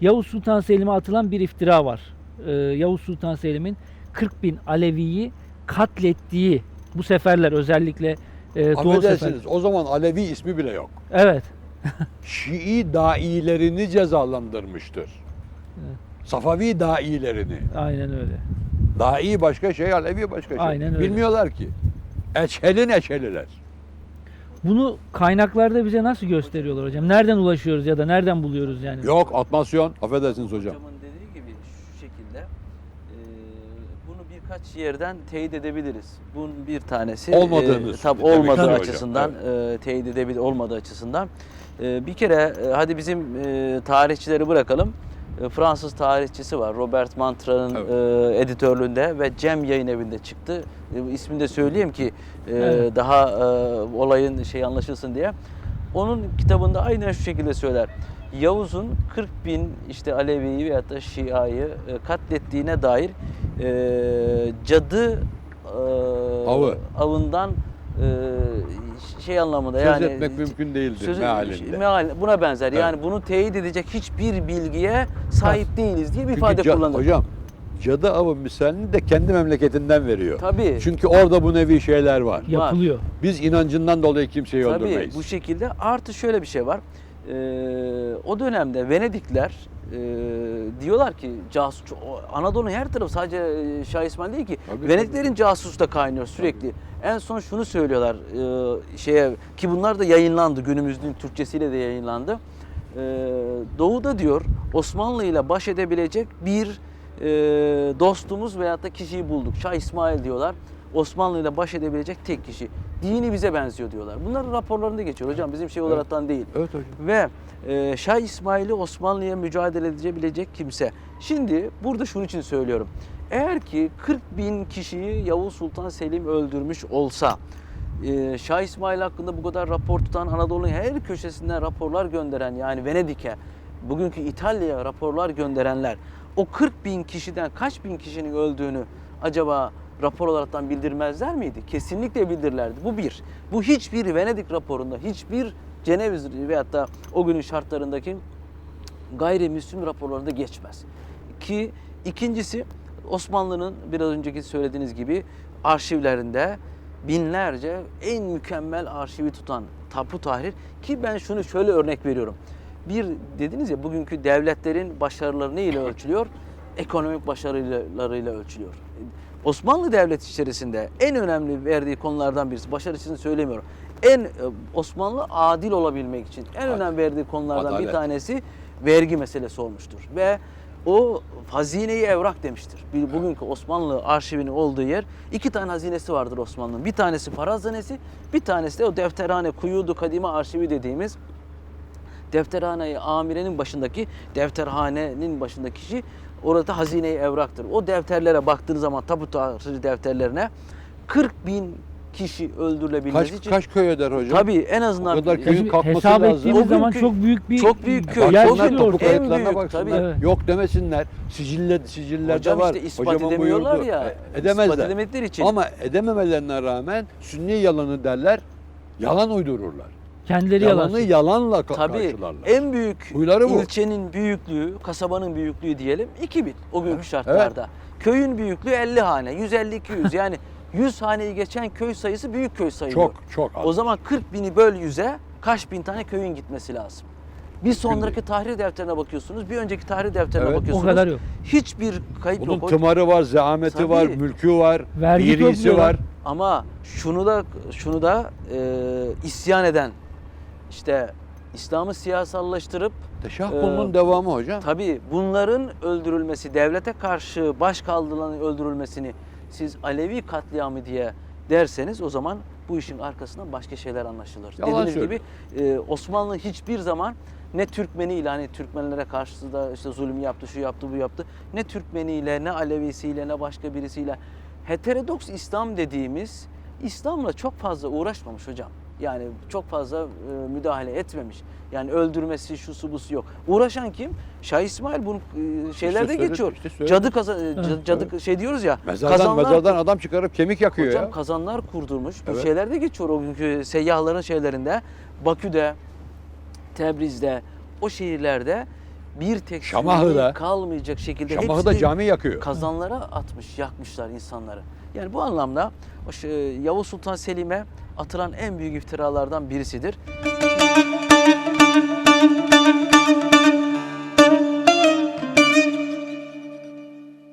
Yavuz Sultan Selim'e atılan bir iftira var. Ee, Yavuz Sultan Selim'in 40 bin Alevi'yi katlettiği bu seferler özellikle e, Doğu sefer. Affedersiniz o zaman Alevi ismi bile yok. Evet. Şii dailerini cezalandırmıştır. Safavi dailerini. Aynen öyle. Dai başka şey, Alevi başka şey. Aynen öyle. Bilmiyorlar ki. Eçhelin eçheliler. Bunu kaynaklarda bize nasıl gösteriyorlar hocam? Nereden ulaşıyoruz ya da nereden buluyoruz yani? Yok atmasyon. Affedersiniz hocam. Hocamın dediği gibi şu şekilde e, bunu birkaç yerden teyit edebiliriz. Bunun bir tanesi Olmadığını e, tabii demek olmadığı hocam, açısından e, teyit edebilir olmadığı açısından E, bir kere e, hadi bizim e, tarihçileri bırakalım. E, Fransız tarihçisi var. Robert Mantra'nın Evet. e, editörlüğünde ve Cem Yayın Evi'nde çıktı. E, ismini de söyleyeyim ki e, Evet. daha e, olayın şey anlaşılsın diye. Onun kitabında aynen şu şekilde söyler. Yavuz'un 40 bin işte Alevi'yi veyahut da Şia'yı e, katlettiğine dair e, cadı e, Avı. avından e, şey anlamında Söz yani etmek mümkün değildir sözü- mealinde. meal- buna benzer. Evet. Yani bunu teyit edecek hiçbir bilgiye sahip değiliz diye bir Çünkü ifade ca- kullanır. Hocam cadı avı misalini de kendi memleketinden veriyor. Tabii. Çünkü orada bu nevi şeyler var. Yapılıyor. Biz inancından dolayı kimseyi Tabii öldürmeyiz. bu şekilde artı şöyle bir şey var. Ee, o dönemde Venedikler e, diyorlar ki casus Anadolu'nun her tarafı sadece e, Şah İsmail değil ki Tabii, Venediklerin casusu da kaynıyor sürekli. En son şunu söylüyorlar e, şeye ki bunlar da yayınlandı günümüzün Türkçesiyle de yayınlandı. Ee, Doğu'da diyor Osmanlı ile baş edebilecek bir e, dostumuz veyahut da kişiyi bulduk. Şah İsmail diyorlar. Osmanlı ile baş edebilecek tek kişi. Dini bize benziyor diyorlar. Bunların raporlarında geçiyor hocam bizim şey olaraktan değil. Evet hocam. Ve e, Şah İsmail'i Osmanlı'ya mücadele edebilecek kimse. Şimdi burada şunun için söylüyorum. Eğer ki 40 bin kişiyi Yavuz Sultan Selim öldürmüş olsa, e, Şah İsmail hakkında bu kadar rapor tutan Anadolu'nun her köşesinden raporlar gönderen yani Venedik'e, bugünkü İtalya'ya raporlar gönderenler o 40 bin kişiden kaç bin kişinin öldüğünü acaba rapor olaraktan bildirmezler miydi? Kesinlikle bildirirlerdi. Bu bir. Bu hiçbir Venedik raporunda, hiçbir Ceneviz veyahut da o günün şartlarındaki gayrimüslim raporlarında geçmez. Ki ikincisi Osmanlı'nın biraz önceki söylediğiniz gibi arşivlerinde binlerce en mükemmel arşivi tutan Tapu Tahrir ki ben şunu şöyle örnek veriyorum. Bir dediniz ya bugünkü devletlerin başarıları ne ile ölçülüyor? Ekonomik başarılarıyla ölçülüyor. Osmanlı Devleti içerisinde en önemli verdiği konulardan birisi, başarısını söylemiyorum. En e, Osmanlı adil olabilmek için en Adil. önem verdiği konulardan bir Adalet. tanesi vergi meselesi olmuştur. Ve o hazineyi evrak demiştir. Bir bugünkü Osmanlı arşivinin olduğu yer iki tane hazinesi vardır Osmanlı'nın. Bir tanesi para hazinesi, bir tanesi de o defterhane, kuyudu kadime arşivi dediğimiz defterhane amirenin başındaki defterhanenin başındaki kişi orada hazine-i evraktır. O defterlere baktığınız zaman tapu tahsili defterlerine 40 bin kişi öldürülebilmesi Kaç, için kaç köy eder hocam? tabii en azından O kadar köyün kalkması hesap lazım. ettiğimiz O zaman çok büyük bir çok büyük köy, yer çok Baksınlar, büyük, en kayıtlarına büyük, baksınlar. tabii. Yok demesinler. Sicille, sicillerde Hocam var. işte ispat Hocamın edemiyorlar buyurduğu. ya. E, İspat Edemezler. edemedikleri için. Ama edememelerine rağmen sünni yalanı derler. Yalan uydururlar. Kendileri yalan. Yalanı yalanla ka- Tabii karşılarlar. en büyük Huyları bu. ilçenin büyüklüğü, kasabanın büyüklüğü diyelim 2000 o günkü şartlarda. Köyün büyüklüğü 50 hane, 150-200 yani 100 haneyi geçen köy sayısı büyük köy sayılıyor. Çok çok az. O zaman 40 bini böl 100'e kaç bin tane köyün gitmesi lazım? Bir sonraki tahrir defterine bakıyorsunuz, bir önceki tahrir defterine Evet. bakıyorsunuz. O kadar yok. Hiçbir kayıp Bunun yok. tımarı var, zahmeti Tabii. var, mülkü var, Vergi birisi topluyorlar. var. Ama şunu da şunu da e, isyan eden işte İslam'ı siyasallaştırıp Teşah kulunun devamı hocam. Tabii bunların öldürülmesi, devlete karşı baş kaldırılanın öldürülmesini siz Alevi katliamı diye derseniz o zaman bu işin arkasından başka şeyler anlaşılır. Yalan Dediğiniz gibi söylüyor. e, Osmanlı hiçbir zaman ne Türkmeniyle hani Türkmenlere karşı da işte zulüm yaptı, şu yaptı, bu yaptı. Ne Türkmeniyle, ne Alevisiyle, ne başka birisiyle. Heterodoks İslam dediğimiz İslam'la çok fazla uğraşmamış hocam. Yani çok fazla e, müdahale etmemiş. Yani öldürmesi, şusu busu yok. Uğraşan kim? Şah İsmail bunu e, şeylerde söyledi, geçiyor. işte cadı kaza, e, cadı, cadı şey diyoruz ya. Mezardan, kazanlar, mezardan adam çıkarıp kemik yakıyor hocam ya. kazanlar kurdurmuş. Bu Evet. şeylerde geçiyor o günkü seyyahların şeylerinde. Bakü'de, Tebriz'de, o şehirlerde bir tek Şamahı Sünni da- kalmayacak şekilde Şamahı da hepsini cami yakıyor. kazanlara atmış, yakmışlar insanları. Yani bu anlamda şey, Yavuz Sultan Selim'e atılan en büyük iftiralardan birisidir.